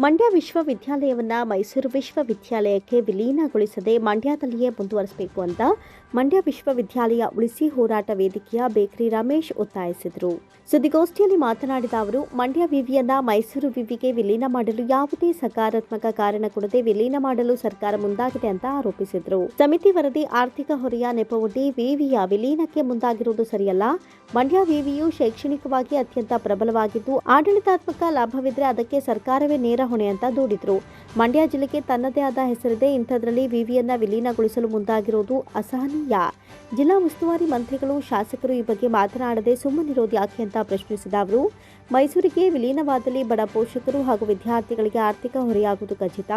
ಮಂಡ್ಯ ವಿಶ್ವವಿದ್ಯಾಲಯವನ್ನ ಮೈಸೂರು ವಿಶ್ವವಿದ್ಯಾಲಯಕ್ಕೆ ವಿಲೀನಗೊಳಿಸದೆ ಮಂಡ್ಯದಲ್ಲಿಯೇ ಮುಂದುವರಿಸಬೇಕು ಅಂತ ಮಂಡ್ಯ ವಿಶ್ವವಿದ್ಯಾಲಯ ಉಳಿಸಿ ಹೋರಾಟ ವೇದಿಕೆಯ ಬೇಕರಿ ರಮೇಶ್ ಒತ್ತಾಯಿಸಿದರು. ಸುದ್ದಿಗೋಷ್ಠಿಯಲ್ಲಿ ಮಾತನಾಡಿದ ಅವರು, ಮಂಡ್ಯ ವಿವಿಯನ್ನ ಮೈಸೂರು ವಿವಿಗೆ ವಿಲೀನ ಮಾಡಲು ಯಾವುದೇ ಸಕಾರಾತ್ಮಕ ಕಾರಣ ಕೊಡದೆ ವಿಲೀನ ಮಾಡಲು ಸರ್ಕಾರ ಮುಂದಾಗಿದೆ ಅಂತ ಆರೋಪಿಸಿದರು. ಸಮಿತಿ ವರದಿ, ಆರ್ಥಿಕ ಹೊರೆಯ ನೆಪವೊಡ್ಡಿ ವಿವಿಯ ವಿಲೀನಕ್ಕೆ ಮುಂದಾಗಿರುವುದು ಸರಿಯಲ್ಲ. ಮಂಡ್ಯ ವಿವಿಯು ಶೈಕ್ಷಣಿಕವಾಗಿ ಅತ್ಯಂತ ಪ್ರಬಲವಾಗಿದ್ದು, ಆಡಳಿತಾತ್ಮಕ ಲಾಭವಿದ್ರೆ ಅದಕ್ಕೆ ಸರ್ಕಾರವೇ ನೇರ ಹೊಣೆ ಅಂತ ದೂಡಿದ್ರು. ಮಂಡ್ಯ ಜಿಲ್ಲೆಗೆ ತನ್ನದೇ ಆದ ಹೆಸರಿದೆ. ಇಂಥದ್ರಲ್ಲಿ ವಿವಿಯನ್ನ ವಿಲೀನಗೊಳಿಸಲು ಮುಂದಾಗಿರೋದು ಅಸಹನೀಯ. ಜಿಲ್ಲಾ ಉಸ್ತುವಾರಿ ಮಂತ್ರಿಗಳು, ಶಾಸಕರು ಈ ಬಗ್ಗೆ ಮಾತನಾಡದೆ ಸುಮ್ಮನಿರೋದು ಯಾಕೆ ಅಂತ ಪ್ರಶ್ನಿಸಿದ ಅವರು, ಮೈಸೂರಿಗೆ ವಿಲೀನವಾದಲ್ಲಿ ಬಡ ಪೋಷಕರು ಹಾಗೂ ವಿದ್ಯಾರ್ಥಿಗಳಿಗೆ ಆರ್ಥಿಕ ಹೊರೆಯಾಗುವುದು ಖಚಿತ.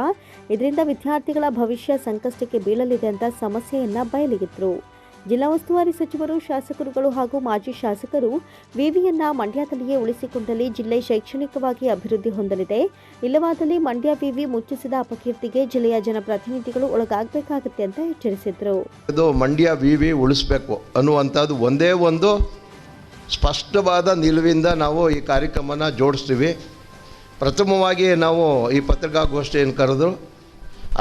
ಇದರಿಂದ ವಿದ್ಯಾರ್ಥಿಗಳ ಭವಿಷ್ಯ ಸಂಕಷ್ಟಕ್ಕೆ ಬೀಳಲಿದೆ ಅಂತ ಸಮಸ್ಯೆಯನ್ನ ಬಯಲಿಗಿದ್ರು. ಜಿಲ್ಲಾ ಉಸ್ತುವಾರಿ ಸಚಿವರು, ಶಾಸಕರುಗಳು ಹಾಗೂ ಮಾಜಿ ಶಾಸಕರು ವಿವಿಯನ್ನ ಮಂಡ್ಯದಲ್ಲಿಯೇ ಉಳಿಸಿಕೊಂಡಲ್ಲಿ ಜಿಲ್ಲೆ ಶೈಕ್ಷಣಿಕವಾಗಿ ಅಭಿವೃದ್ಧಿ ಹೊಂದಲಿದೆ. ಇಲ್ಲವಾದಲ್ಲಿ ಮಂಡ್ಯ ವಿವಿ ಮುಚ್ಚಿಸಿದ ಅಪಕೀರ್ತಿಗೆ ಜಿಲ್ಲೆಯ ಜನಪ್ರತಿನಿಧಿಗಳು ಒಳಗಾಗಬೇಕಾಗುತ್ತೆ ಅಂತ ಎಚ್ಚರಿಸಿದರು. ಇದು ಮಂಡ್ಯ ವಿವಿ ಉಳಿಸಬೇಕು ಅನ್ನುವಂಥದ್ದು ಒಂದೇ ಒಂದು ಸ್ಪಷ್ಟವಾದ ನಿಲುವಿಂದ ನಾವು ಈ ಕಾರ್ಯಕ್ರಮನ ಜೋಡಿಸ್ತೀವಿ. ಪ್ರಥಮವಾಗಿ ನಾವು ಈ ಪತ್ರಿಕಾಗೋಷ್ಠಿಯನ್ನು ಕರೆದು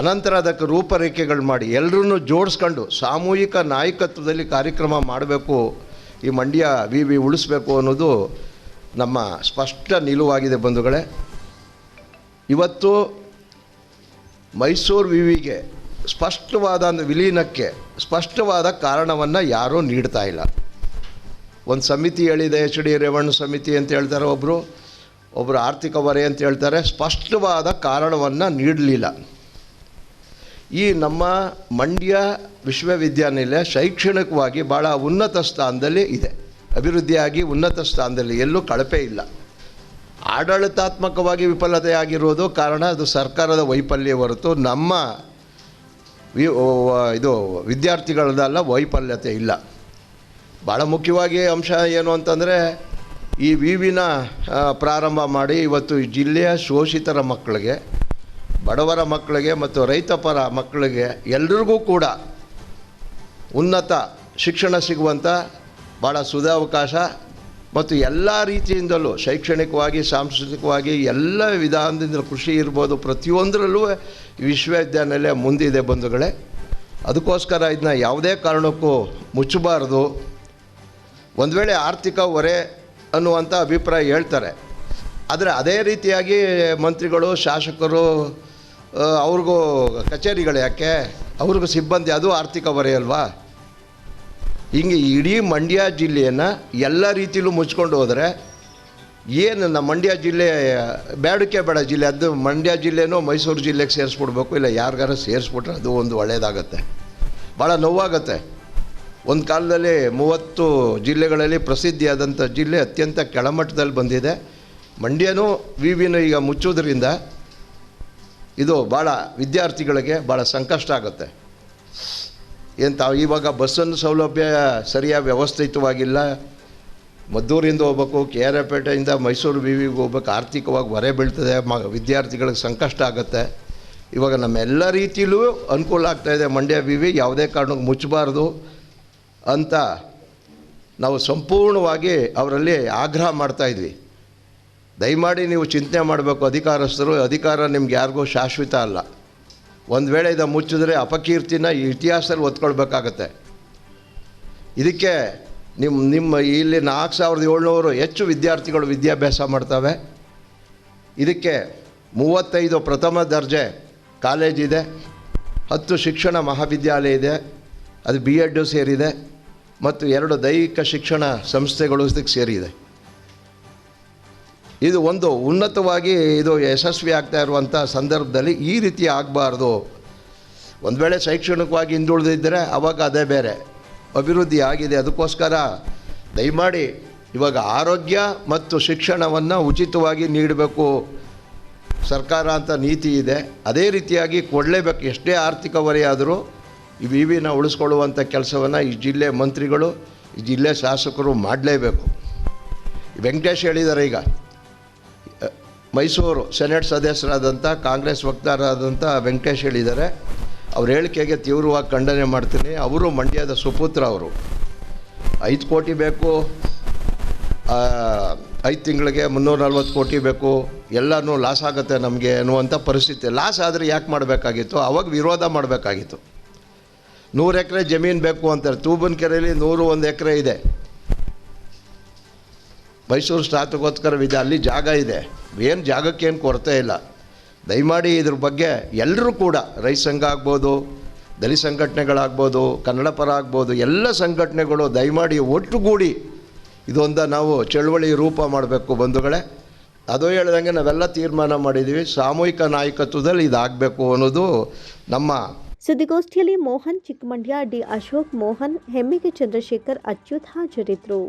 ಅನಂತರ ಅದಕ್ಕೆ ರೂಪರೇಖೆಗಳು ಮಾಡಿ ಎಲ್ಲರನ್ನೂ ಜೋಡಿಸ್ಕೊಂಡು ಸಾಮೂಹಿಕ ನಾಯಕತ್ವದಲ್ಲಿ ಕಾರ್ಯಕ್ರಮ ಮಾಡಬೇಕು, ಈ ಮಂಡ್ಯ ವಿ ವಿ ಉಳಿಸ್ಬೇಕು ಅನ್ನೋದು ನಮ್ಮ ಸ್ಪಷ್ಟ ನಿಲುವಾಗಿದೆ ಬಂಧುಗಳೇ. ಇವತ್ತು ಮೈಸೂರು ವಿವಿಗೆ ಸ್ಪಷ್ಟವಾದ ವಿಲೀನಕ್ಕೆ ಸ್ಪಷ್ಟವಾದ ಕಾರಣವನ್ನು ಯಾರೂ ನೀಡ್ತಾ ಇಲ್ಲ. ಒಂದು ಸಮಿತಿ ಹೇಳಿದೆ, ಎಚ್ ಡಿ ರೇವಣ್ಣ ಸಮಿತಿ ಅಂತ ಹೇಳ್ತಾರೆ ಒಬ್ಬರು ಒಬ್ಬರು ಆರ್ಥಿಕ ಹೊರೆ ಅಂತ ಹೇಳ್ತಾರೆ, ಸ್ಪಷ್ಟವಾದ ಕಾರಣವನ್ನು ನೀಡಲಿಲ್ಲ. ಈ ನಮ್ಮ ಮಂಡ್ಯ ವಿಶ್ವವಿದ್ಯಾನಿಲಯ ಶೈಕ್ಷಣಿಕವಾಗಿ ಭಾಳ ಉನ್ನತ ಸ್ಥಾನದಲ್ಲಿ ಇದೆ. ಅಭಿವೃದ್ಧಿಯಾಗಿ ಉನ್ನತ ಸ್ಥಾನದಲ್ಲಿ ಎಲ್ಲೂ ಕಳಪೆ ಇಲ್ಲ. ಆಡಳಿತಾತ್ಮಕವಾಗಿ ವಿಫಲತೆ ಆಗಿರೋದು ಕಾರಣ ಅದು ಸರ್ಕಾರದ ವೈಫಲ್ಯ ಹೊರತು ನಮ್ಮ ವಿ- ಇದು ವಿದ್ಯಾರ್ಥಿಗಳದಲ್ಲ ವೈಫಲ್ಯತೆ ಇಲ್ಲ. ಭಾಳ ಮುಖ್ಯವಾಗಿ ಅಂಶ ಏನು ಅಂತಂದರೆ ಈ ವಿವಿನ ಪ್ರಾರಂಭ ಮಾಡಿ ಇವತ್ತು ಜಿಲ್ಲೆಯ ಶೋಷಿತರ ಮಕ್ಕಳಿಗೆ ಬಡವರ ಮಕ್ಕಳಿಗೆ ಮತ್ತು ರೈತಪರ ಮಕ್ಕಳಿಗೆ ಎಲ್ರಿಗೂ ಕೂಡ ಉನ್ನತ ಶಿಕ್ಷಣ ಸಿಗುವಂಥ ಭಾಳ ಸುಧಾವಕಾಶ ಮತ್ತು ಎಲ್ಲ ರೀತಿಯಿಂದಲೂ ಶೈಕ್ಷಣಿಕವಾಗಿ, ಸಾಂಸ್ಕೃತಿಕವಾಗಿ ಎಲ್ಲ ವಿಧಾನದಿಂದ ಕೃಷಿ ಇರ್ಬೋದು ಪ್ರತಿಯೊಂದರಲ್ಲೂ ವಿಶ್ವವಿದ್ಯಾನಿಲಯ ಮುಂದಿದೆ ಬಂಧುಗಳೇ. ಅದಕ್ಕೋಸ್ಕರ ಇದನ್ನ ಯಾವುದೇ ಕಾರಣಕ್ಕೂ ಮುಚ್ಚಬಾರ್ದು. ಒಂದು ವೇಳೆ ಆರ್ಥಿಕ ಹೊರೆ ಅನ್ನುವಂಥ ಅಭಿಪ್ರಾಯ ಹೇಳ್ತಾರೆ. ಆದರೆ ಅದೇ ರೀತಿಯಾಗಿ ಮಂತ್ರಿಗಳು, ಶಾಸಕರು ಅವ್ರಿಗೂ ಕಚೇರಿಗಳು ಯಾಕೆ? ಅವ್ರಿಗೂ ಸಿಬ್ಬಂದಿ, ಅದು ಆರ್ಥಿಕ ಹೊರೆ ಅಲ್ವಾ? ಹಿಂಗೆ ಇಡೀ ಮಂಡ್ಯ ಜಿಲ್ಲೆಯನ್ನು ಎಲ್ಲ ರೀತಿಲೂ ಮುಚ್ಕೊಂಡು ಹೋದರೆ ಏನು ನಮ್ಮ ಮಂಡ್ಯ ಜಿಲ್ಲೆ, ಬೇಡಕ್ಕೆ ಬೇಡ ಜಿಲ್ಲೆ, ಅದು ಮಂಡ್ಯ ಜಿಲ್ಲೆನೂ ಮೈಸೂರು ಜಿಲ್ಲೆಗೆ ಸೇರಿಸ್ಬಿಡ್ಬೇಕು, ಇಲ್ಲ ಯಾರಿಗಾರ ಸೇರಿಸ್ಬಿಟ್ರೆ ಅದು ಒಂದು ಒಳ್ಳೆಯದಾಗತ್ತೆ ಭಾಳ ನೋವಾಗತ್ತೆ. ಒಂದು ಕಾಲದಲ್ಲಿ ಮೂವತ್ತು ಜಿಲ್ಲೆಗಳಲ್ಲಿ ಪ್ರಸಿದ್ಧಿಯಾದಂಥ ಜಿಲ್ಲೆ ಅತ್ಯಂತ ಕೆಳಮಟ್ಟದಲ್ಲಿ ಬಂದಿದೆ. ಮಂಡ್ಯನೂ ವಿ ವಿನೂ ಈಗ ಮುಚ್ಚೋದ್ರಿಂದ ಇದು ಭಾಳ ವಿದ್ಯಾರ್ಥಿಗಳಿಗೆ ಭಾಳ ಸಂಕಷ್ಟ ಆಗುತ್ತೆ. ತಾವು ಇವಾಗ ಬಸ್ಸನ್ನು ಸೌಲಭ್ಯ ಸರಿಯಾಗಿ ವ್ಯವಸ್ಥಿತವಾಗಿಲ್ಲ. ಮದ್ದೂರಿಂದ ಹೋಗ್ಬೇಕು ಕೆ ಆರ್ ಪೇಟೆಯಿಂದ ಮೈಸೂರು ವಿ ವಿಗೆ ಹೋಗ್ಬೇಕು, ಆರ್ಥಿಕವಾಗಿ ಹೊರೆ ಬೀಳ್ತದೆ, ಮ ವಿದ್ಯಾರ್ಥಿಗಳಿಗೆ ಸಂಕಷ್ಟ ಆಗುತ್ತೆ. ಇವಾಗ ನಮ್ಮೆಲ್ಲ ರೀತಿಯಲ್ಲೂ ಅನುಕೂಲ ಆಗ್ತಾಯಿದೆ ಮಂಡ್ಯ ವಿ ವಿ ಯಾವುದೇ ಕಾರಣಕ್ಕೆ ಮುಚ್ಚಬಾರ್ದು ಅಂತ ನಾವು ಸಂಪೂರ್ಣವಾಗಿ ಅವರಲ್ಲಿ ಆಗ್ರಹ ಮಾಡ್ತಾಯಿದ್ವಿ ದಯಮಾಡಿ ನೀವು ಚಿಂತನೆ ಮಾಡಬೇಕು, ಅಧಿಕಾರಸ್ಥರು, ಅಧಿಕಾರ ನಿಮ್ಗೆ ಯಾರಿಗೂ ಶಾಶ್ವತ ಅಲ್ಲ. ಒಂದು ವೇಳೆ ಇದು ಮುಚ್ಚಿದ್ರೆ ಅಪಕೀರ್ತಿನ ಇತಿಹಾಸದಲ್ಲಿ ಒತ್ಕೊಳ್ಬೇಕಾಗತ್ತೆ ಇದಕ್ಕೆ ನಿಮ್ಮ ನಿಮ್ಮ ಇಲ್ಲಿ ನಾಲ್ಕು ಸಾವಿರದ ಏಳ್ನೂರು ಹೆಚ್ಚು ವಿದ್ಯಾರ್ಥಿಗಳು ವಿದ್ಯಾಭ್ಯಾಸ ಮಾಡ್ತವೆ. ಇದಕ್ಕೆ ಮೂವತ್ತೈದು ಪ್ರಥಮ ದರ್ಜೆ ಕಾಲೇಜ್ ಇದೆ, ಹತ್ತು ಶಿಕ್ಷಣ ಮಹಾವಿದ್ಯಾಲಯ ಇದೆ, ಅದು ಬಿ ಎಡ್ಡು ಸೇರಿದೆ, ಮತ್ತು ಎರಡು ದೈಹಿಕ ಶಿಕ್ಷಣ ಸಂಸ್ಥೆಗಳು ಇದಕ್ಕೆ ಸೇರಿದೆ. ಇದು ಒಂದು ಉನ್ನತವಾಗಿ ಇದು ಯಶಸ್ವಿ ಆಗ್ತಾ ಇರುವಂಥ ಸಂದರ್ಭದಲ್ಲಿ ಈ ರೀತಿ ಆಗಬಾರ್ದು. ಒಂದು ವೇಳೆ ಶೈಕ್ಷಣಿಕವಾಗಿ ಹಿಂದುಳಿದಿದ್ದರೆ ಅವಾಗ ಅದೇ ಬೇರೆ. ಅಭಿವೃದ್ಧಿ ಆಗಿದೆ. ಅದಕ್ಕೋಸ್ಕರ ದಯಮಾಡಿ ಇವಾಗ ಆರೋಗ್ಯ ಮತ್ತು ಶಿಕ್ಷಣವನ್ನು ಉಚಿತವಾಗಿ ನೀಡಬೇಕು. ಸರ್ಕಾರ ಅಂತ ನೀತಿ ಇದೆ. ಅದೇ ರೀತಿಯಾಗಿ ಕೊಡಲೇಬೇಕು. ಎಷ್ಟೇ ಆರ್ಥಿಕ ಹೊರೆಯಾದರೂ ಈ ವಿ ವಿನ ಉಳಿಸ್ಕೊಳ್ಳುವಂಥ ಕೆಲಸವನ್ನು ಈ ಜಿಲ್ಲೆ ಮಂತ್ರಿಗಳು, ಈ ಜಿಲ್ಲೆ ಶಾಸಕರು ಮಾಡಲೇಬೇಕು. ವೆಂಕಟೇಶ್ ಹೇಳಿದ್ದಾರೆ ಈಗ. ಮೈಸೂರು ಸೆನೆಟ್ ಸದಸ್ಯರಾದಂಥ, ಕಾಂಗ್ರೆಸ್ ವಕ್ತಾರರಾದಂಥ ವೆಂಕಟೇಶ್ ಹೇಳಿದ್ದಾರೆ. ಅವ್ರ ಹೇಳಿಕೆಗೆ ತೀವ್ರವಾಗಿ ಖಂಡನೆ ಮಾಡ್ತೀನಿ. ಅವರು ಮಂಡ್ಯದ ಸುಪುತ್ರ ಅವರು. ಐದು ಕೋಟಿ ಬೇಕು. ಐದು ತಿಂಗಳಿಗೆ ಮುನ್ನೂರ ನಲ್ವತ್ತು ಕೋಟಿ ಬೇಕು. ಎಲ್ಲನೂ ಲಾಸ್ ಆಗುತ್ತೆ ನಮಗೆ ಅನ್ನುವಂಥ ಪರಿಸ್ಥಿತಿ. ಲಾಸ್ ಆದರೆ ಯಾಕೆ ಮಾಡಬೇಕಾಗಿತ್ತು? ಅವಾಗ ವಿರೋಧ ಮಾಡಬೇಕಾಗಿತ್ತು. ನೂರು ಎಕರೆ ಜಮೀನು ಬೇಕು ಅಂತಾರೆ ತೂಬನಕೆರೆಯಲ್ಲಿ ನೂರು, ಒಂದು ಎಕರೆ ಇದೆ. ಮೈಸೂರು ಸ್ಟಾತಗೋಸ್ಕರವಿದೆ ಅಲ್ಲಿ ಜಾಗ ಇದೆ. ಏನು ಜಾಗಕ್ಕೇನು ಕೊರತೆ ಇಲ್ಲ. ದಯಮಾಡಿ ಇದ್ರ ಬಗ್ಗೆ ಎಲ್ಲರೂ ಕೂಡ, ರೈತ ಸಂಘ ಆಗ್ಬೋದು, ದಲಿತ ಸಂಘಟನೆಗಳಾಗ್ಬೋದು ಕನ್ನಡ ಪರ ಆಗ್ಬೋದು, ಎಲ್ಲ ಸಂಘಟನೆಗಳು ದಯಮಾಡಿ ಒಟ್ಟುಗೂಡಿ ಇದೊಂದು ನಾವು ಚಳುವಳಿ ರೂಪ ಮಾಡಬೇಕು ಬಂಧುಗಳೇ. ಅದು ಹೇಳ್ದಂಗೆ ನಾವೆಲ್ಲ ತೀರ್ಮಾನ ಮಾಡಿದ್ದೀವಿ ಸಾಮೂಹಿಕ ನಾಯಕತ್ವದಲ್ಲಿ ಇದಾಗಬೇಕು ಅನ್ನೋದು ನಮ್ಮ ಸುದ್ದಿಗೋಷ್ಠಿಯಲ್ಲಿ ಮೋಹನ್ ಚಿಕ್ಕಮಂಡ್ಯ ಡಿ ಅಶೋಕ್ ಮೋಹನ್, ಹೆಮ್ಮಿಗೆ ಚಂದ್ರಶೇಖರ್ ಅಚ್ಯುತ್ ಹಾಜರಿದ್ದರು